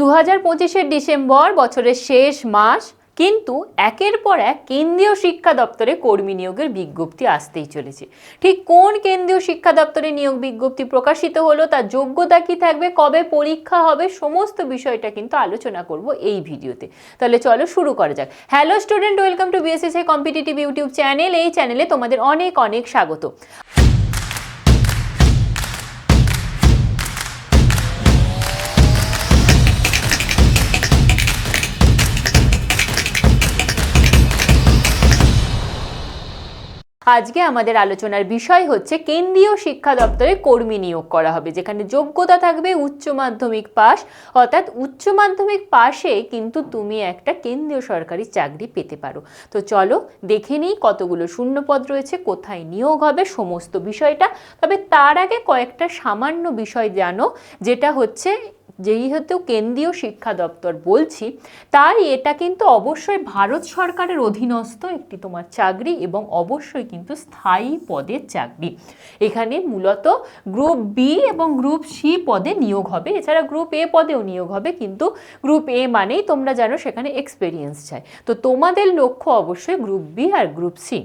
দু হাজার পঁচিশের ডিসেম্বর বছরের শেষ মাস, কিন্তু একের পর এক কেন্দ্রীয় শিক্ষা দপ্তরে কর্মী নিয়োগের বিজ্ঞপ্তি আসতেই চলেছে। ঠিক কোন কেন্দ্রীয় শিক্ষা দপ্তরে নিয়োগ বিজ্ঞপ্তি প্রকাশিত হলো, তার যোগ্যতা কি থাকবে, কবে পরীক্ষা হবে, সমস্ত বিষয়টা কিন্তু আলোচনা করব এই ভিডিওতে। তাহলে চলো শুরু করা যাক। Hello student, welcome to BSSI competitive YouTube channel. এই চ্যানেলে তোমাদের অনেক অনেক স্বাগত। আজকে আমাদের আলোচনার বিষয় হচ্ছে কেন্দ্রীয় শিক্ষা দপ্তরে কর্মী নিয়োগ করা হবে, যেখানে যোগ্যতা থাকবে উচ্চ মাধ্যমিক পাস অর্থাৎ উচ্চ মাধ্যমিক পাশে কিন্তু তুমি একটা কেন্দ্রীয় সরকারি চাকরি পেতে পারো। তো চলো দেখে নিই কতগুলো শূন্যপদ রয়েছে, কোথায় নিয়োগ হবে, সমস্ত বিষয়টা। তবে তার আগে কয়েকটা সামান্য বিষয় জানো, যেটা হচ্ছে যেহেতু কেন্দ্রীয় শিক্ষা দপ্তর বলছি, তাই এটা কিন্তু অবশ্যই ভারত সরকারের অধীনস্থ একটি তোমার চাকরি এবং অবশ্যই কিন্তু স্থায়ী পদের চাকরি। এখানে মূলত গ্রুপ বি এবং গ্রুপ সি পদে নিয়োগ হবে। এছাড়া গ্রুপ এ পদেও নিয়োগ হবে, কিন্তু গ্রুপ এ মানেই তোমরা জানো সেখানে এক্সপেরিয়েন্স চাই তো তোমাদের লক্ষ্য অবশ্যই গ্রুপ বি আর গ্রুপ সি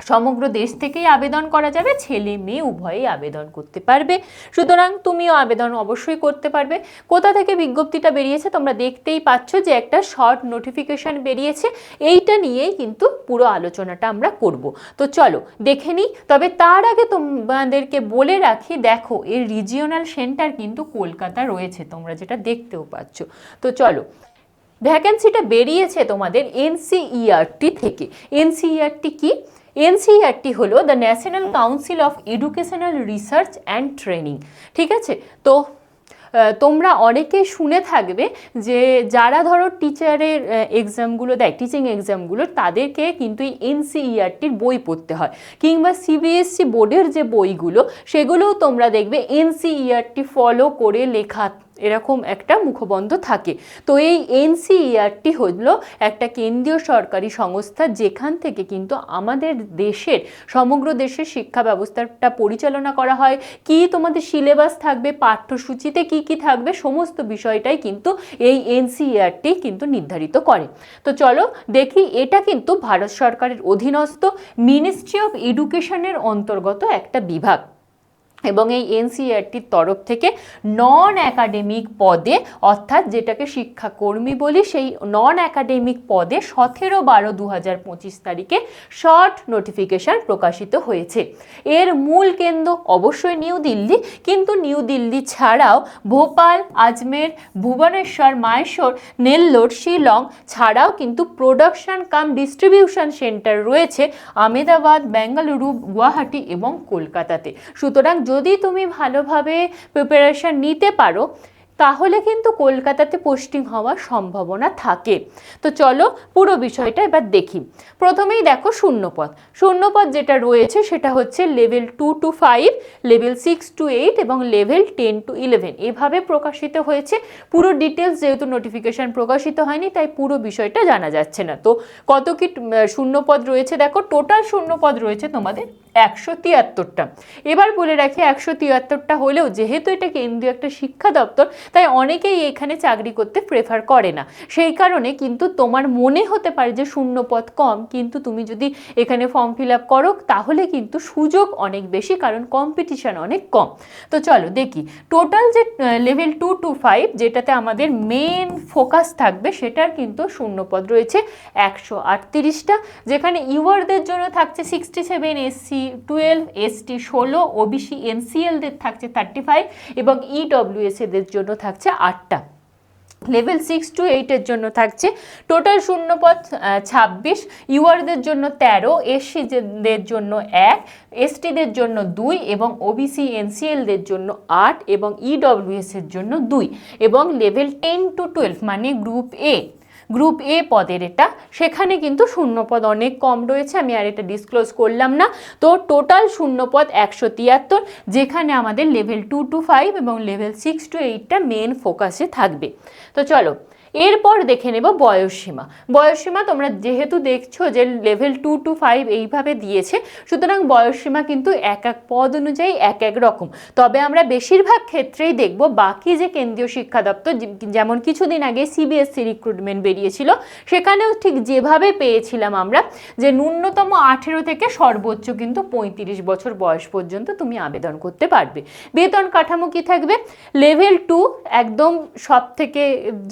সমগ্র দেশ থেকেই আবেদন করা যাবে। ছেলে মেয়ে উভয়েই আবেদন করতে পারবে। সুতরাং তুমিও আবেদন অবশ্যই করতে পারবে। কোথা থেকে বিজ্ঞপ্তিটা বেরিয়েছে তোমরা দেখতেই পাচ্ছ যে একটা শর্ট নোটিফিকেশন বেরিয়েছে। এইটা নিয়েই কিন্তু পুরো আলোচনাটা আমরা করব। তো চলো, দেখে নিই। তবে তার আগে তোমাদেরকে বলে রাখি, দেখো এর রিজিওনাল সেন্টার কিন্তু কলকাতা রয়েছে, তোমরা যেটা দেখতেও পাচ্ছ। তো চলো ভ্যাকেন্সিটা বেরিয়েছে তোমাদের এনসিইআরটি থেকে। এনসিইআরটি কি? এনসিইআরটি হলো the National Council of Educational Research and Training ঠিক আছে? তো তোমরা অনেকে শুনে থাকবে যে যারা ধরো টিচারের এক্সামগুলো দেয় টিচিং এক্সামগুলো তাদেরকে কিন্তু এই এনসিইআরটির বই পড়তে হয়। কিংবা সিবিএসসি বোর্ডের যে বইগুলো, সেগুলোও তোমরা দেখবে এনসিইআরটি ফলো করে লেখা এরকম একটা মুখবন্ধ থাকে। তো এই এনসিইআরটি হলো একটা কেন্দ্রীয় সরকারি সংস্থা যেখান থেকে কিন্তু আমাদের দেশের, সমগ্র দেশের শিক্ষা ব্যবস্থাটা পরিচালনা করা হয়। কি তোমাদের সিলেবাস থাকবে, পাঠ্যসূচিতে কি কি থাকবে, সমস্ত বিষয়টাই কিন্তু এই এনসিইআরটি কিন্তু নির্ধারিত করে। তো চলো দেখি, এটা কিন্তু ভারত সরকারের অধীনস্থ মিনিস্ট্রি অফ এডুকেশনের অন্তর্গত একটা বিভাগ। এবং এই এনসিআরটির তরফ থেকে নন একাডেমিক পদে, অর্থাৎ যেটাকে শিক্ষাকর্মী বলি, সেই নন একাডেমিক পদে সতেরো বারো দু হাজার পঁচিশ তারিখে শর্ট নোটিফিকেশন প্রকাশিত হয়েছে। এর মূল কেন্দ্র অবশ্যই নিউ দিল্লি, কিন্তু নিউ দিল্লি ছাড়াও ভোপাল, আজমের, ভুবনেশ্বর মাইশোর নেল্লোর, শিলং ছাড়াও কিন্তু প্রোডাকশন কাম ডিস্ট্রিবিউশন সেন্টার রয়েছে আমেদাবাদ, বেঙ্গালুরু, গুয়াহাটি এবং কলকাতাতে। সুতরাং যদি তুমি ভালোভাবে প্রিপারেশন নিতে পারো, তাহলে কিন্তু কলকাতাতে পোস্টিং হওয়ার সম্ভাবনা থাকে। তো চলো পুরো বিষয়টা এবার দেখি। প্রথমেই দেখো শূন্যপদ। শূন্যপদ যেটা রয়েছে সেটা হচ্ছে level two to five level six to eight এবং লেভেল টেন টু ইলেভেন এভাবে প্রকাশিত হয়েছে। পুরো ডিটেলস যেহেতু নোটিফিকেশন প্রকাশিত হয়নি, তাই পুরো বিষয়টা জানা যাচ্ছে না। তো কত কি শূন্যপদ রয়েছে? দেখো টোটাল শূন্যপদ রয়েছে তোমাদের একশো তিয়াত্তরটা। এবার বলে রাখি, একশো তিয়াত্তরটা হলেও যেহেতু এটা কেন্দ্রীয় একটা শিক্ষা দপ্তর, তাই অনেকেই এখানে চাকরি করতে প্রেফার করে না। সেই কারণে কিন্তু তোমার মনে হতে পারে যে শূন্য পদ কম, কিন্তু তুমি যদি এখানে ফর্ম ফিল আপ করো, তাহলে কিন্তু সুযোগ অনেক বেশি, কারণ কম্পিটিশন অনেক কম। তো চলো দেখি টোটাল যে লেভেল টু টু ফাইভ যেটাতে আমাদের মেন ফোকাস থাকবে, সেটার কিন্তু শূন্যপদ রয়েছে একশো আটত্রিশটা, যেখানে ইউয়ারদের জন্য থাকছে sixty seven SC twelve ST ষোলো ওবিসি এনসিএলদের থাকছে থার্টি ফাইভ এবং ইডব্লিউএস এদের জন্য থাকছে আটটা। লেভেল সিক্স টু এইটের জন্য থাকছে টোটাল শূন্যপদ ছাব্বিশ। ইউআরদের জন্য তেরো এসসিদের জন্য এক এসটিদের জন্য দুই এবং ওবিসি এনসিএলদের জন্য আট এবং ইডব্লিউএস এর জন্য দুই এবং লেভেল টেন টু টুয়েলভ মানে গ্রুপ এ গ্রুপ এ পদের এটা। সেখানে কিন্তু শূন্যপদ অনেক কম রয়েছে, আমি আর এটা ডিসক্লোজ করলাম না। তো টোটাল শূন্যপদ একশো তিয়াত্তর, যেখানে আমাদের লেভেল টু টু ফাইভ এবং লেভেল সিক্স টু এইটটা মেন ফোকাসে থাকবে। তো চলো এরপর দেখে নেব বয়সসীমা বয়সসীমা তোমরা যেহেতু দেখছ যে লেভেল টু টু ফাইভ এইভাবে দিয়েছে, সুতরাং বয়সসীমা কিন্তু এক এক পদ অনুযায়ী এক এক রকম। তবে আমরা বেশিরভাগ ক্ষেত্রেই দেখব বাকি যে কেন্দ্রীয় শিক্ষা দপ্তর যেমন কিছুদিন আগে সিবিএসসি রিক্রুটমেন্ট বেরিয়েছিল, সেখানেও ঠিক যেভাবে পেয়েছিলাম আমরা যে ন্যূনতম আঠেরো থেকে সর্বোচ্চ কিন্তু পঁয়ত্রিশ বছর বয়স পর্যন্ত তুমি আবেদন করতে পারবে। বেতন কাঠামো কি থাকবে? লেভেল টু একদম সব থেকে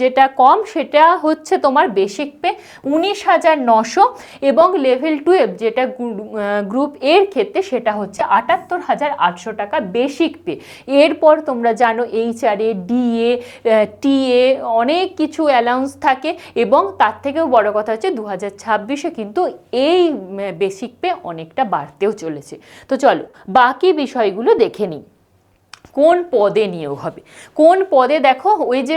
যেটা কম সেটা হচ্ছে তোমার বেসিক পে উনিশ হাজার নশো এবং লেভেল টুয়েলভ যেটা গ্রুপ এর ক্ষেত্রে সেটা হচ্ছে আটাত্তর হাজার আটশো টাকা বেসিক পে এরপর তোমরা জানো এইচআরএ ডিএ টিএ অনেক কিছু অ্যালাউন্স থাকে এবং তার থেকেও বড় কথা হচ্ছে দু হাজার ছাব্বিশে কিন্তু এই বেসিক পে অনেকটা বাড়তেও চলেছে। তো চলো, বাকি বিষয়গুলো দেখে নিই। কোন পদে নিয়োগ হবে? কোন পদে দেখো, ওই যে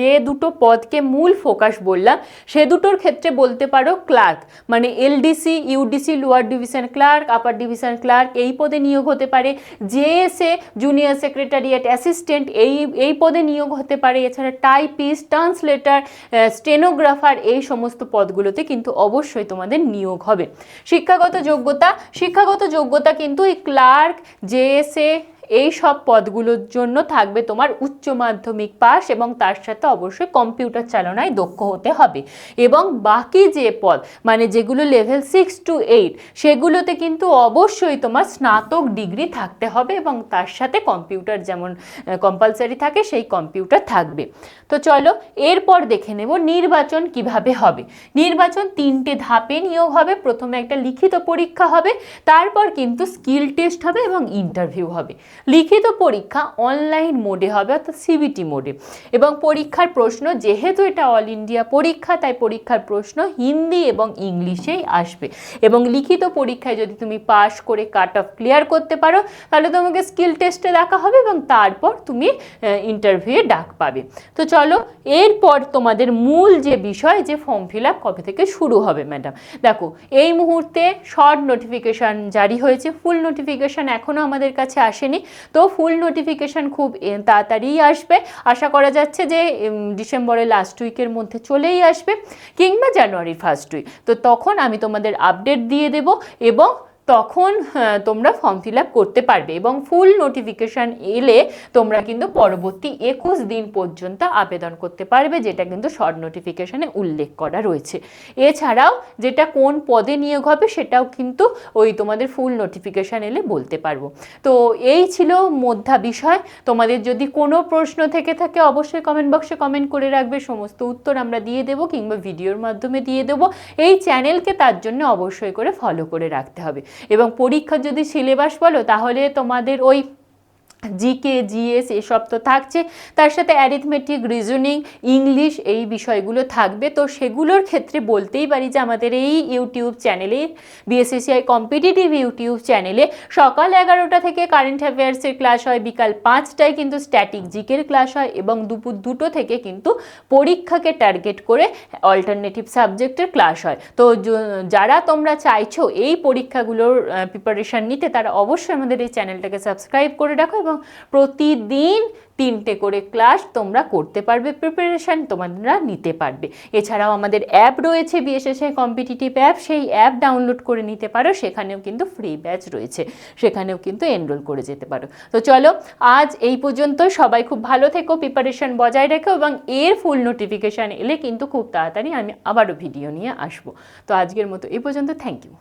যে দুটো পদকে মূল ফোকাস বললাম, সে দুটোর ক্ষেত্রে বলতে পারো ক্লার্ক মানে LDC UDC lower division clerk upper division clerk এই পদে নিয়োগ হতে পারে। জেএসএ জুনিয়র সেক্রেটারিয়েট অ্যাসিস্ট্যান্ট এই এই পদে নিয়োগ হতে পারে। এছাড়া টাইপিস্ট ট্রান্সলেটার স্টেনোগ্রাফার এই সমস্ত পদগুলোতে কিন্তু অবশ্যই তোমাদের নিয়োগ হবে। শিক্ষাগত যোগ্যতা শিক্ষাগত যোগ্যতা কিন্তু এই ক্লার্ক জেএসএ এই সব পদগুলোর জন্য থাকবে তোমার উচ্চ মাধ্যমিক পাস এবং তার সাথে অবশ্যই কম্পিউটার চালনায় দক্ষ হতে হবে। এবং বাকি যে পদ মানে যেগুলো লেভেল সিক্স টু এইট সেগুলোতে কিন্তু অবশ্যই তোমার স্নাতক ডিগ্রি থাকতে হবে এবং তার সাথে কম্পিউটার যেমন কম্পালসারি থাকে, সেই কম্পিউটার থাকবে। তো চলো, এরপর দেখে নেব নির্বাচন কীভাবে হবে। নির্বাচন তিনটে ধাপে নিয়োগ হবে, প্রথমে একটা লিখিত পরীক্ষা হবে, তারপর কিন্তু স্কিল টেস্ট হবে এবং ইন্টারভিউ হবে। লিখিত পরীক্ষা অনলাইন মোডে হবে, অর্থাৎ সিবিটি মোডে এবং পরীক্ষার প্রশ্ন, যেহেতু এটা অল ইন্ডিয়া পরীক্ষা, তাই পরীক্ষার প্রশ্ন হিন্দি এবং ইংলিশেই আসবে। এবং লিখিত পরীক্ষায় যদি তুমি পাশ করে কাট অফ ক্লিয়ার করতে পারো, তাহলে তোমাকে স্কিল টেস্টে দেখা হবে এবং তারপর তুমি ইন্টারভিউয়ে ডাক পাবে। তো চলো, এরপর তোমাদের মূল যে বিষয়, যে ফর্ম ফিল আপ কবে থেকে শুরু হবে ম্যাডাম দেখো, এই মুহূর্তে শর্ট নোটিফিকেশান জারি হয়েছে ফুল নোটিফিকেশান এখনও আমাদের কাছে আসেনি। তো ফুল নোটিফিকেশান খুব তাড়াতাড়িই আসবে। আশা করা যাচ্ছে যে ডিসেম্বরের লাস্ট উইকের মধ্যে চলেই আসবে, কিংবা জানুয়ারি ফার্স্ট উইক তো তখন আমি তোমাদের আপডেট দিয়ে দেব এবং তখন তোমরা ফর্ম ফিল আপ করতে পারবে এবং ফুল নোটিফিকেশান এলে তোমরা কিন্তু পরবর্তী একুশ দিন পর্যন্ত আবেদন করতে পারবে, যেটা কিন্তু শর্ট নোটিফিকেশানে উল্লেখ করা রয়েছে। এছাড়াও যেটা কোন পদে নিয়োগ হবে সেটাও কিন্তু ওই তোমাদের ফুল নোটিফিকেশান এলে বলতে পারব। তো এই ছিল মধ্যা বিষয়। তোমাদের যদি কোনো প্রশ্ন থেকে থাকে অবশ্যই কমেন্ট বক্সে কমেন্ট করে রাখবে। সমস্ত উত্তর আমরা দিয়ে দেবো কিংবা ভিডিওর মাধ্যমে দিয়ে দেবো। এই চ্যানেলকে তার জন্য অবশ্যই করে ফলো করে রাখতে হবে। এবং পরীক্ষার যদি সিলেবাস বলো তাহলে তোমাদের ওই জিকে জিএস এসব তো থাকছে। তার সাথে অ্যারিথমেটিক রিজনিং ইংলিশ এই বিষয়গুলো থাকবে। তো সেগুলোর ক্ষেত্রে বলতেই পারি যে আমাদের এই ইউটিউব চ্যানেলে বিএসএসিআই কম্পিটিটিভ ইউটিউব চ্যানেলে সকাল এগারোটা থেকে কারেন্ট অ্যাফেয়ার্সের ক্লাস হয়, বিকাল পাঁচটায় কিন্তু স্ট্যাটিক জিকের ক্লাস হয় এবং দুপুর দুটো থেকে কিন্তু পরীক্ষাকে টার্গেট করে অল্টারনেটিভ সাবজেক্টের ক্লাস হয়। তো যারা তোমরা চাইছো এই পরীক্ষাগুলোর প্রিপারেশান নিতে তারা অবশ্যই আমাদের এই চ্যানেলটাকে সাবস্ক্রাইব করে রাখো এবং প্রতিদিন তিনটে করে ক্লাস তোমরা করতে পারবে প্রিপারেশান তোমরা নিতে পারবে। এছাড়াও আমাদের অ্যাপ রয়েছে বিএসএসআই কম্পিটিটিভ অ্যাপ সেই অ্যাপ ডাউনলোড করে নিতে পারো, সেখানেও কিন্তু ফ্রি ব্যাচ রয়েছে, সেখানেও কিন্তু এনরোল করে যেতে পারো। তো চলো, আজ এই পর্যন্ত, সবাই খুব ভালো থেকো প্রিপারেশান বজায় রেখো এবং এর ফুল নোটিফিকেশান এলে কিন্তু খুব তাড়াতাড়ি আমি আবারও ভিডিও নিয়ে আসব। তো আজকের মতো এই পর্যন্ত থ্যাংক ইউ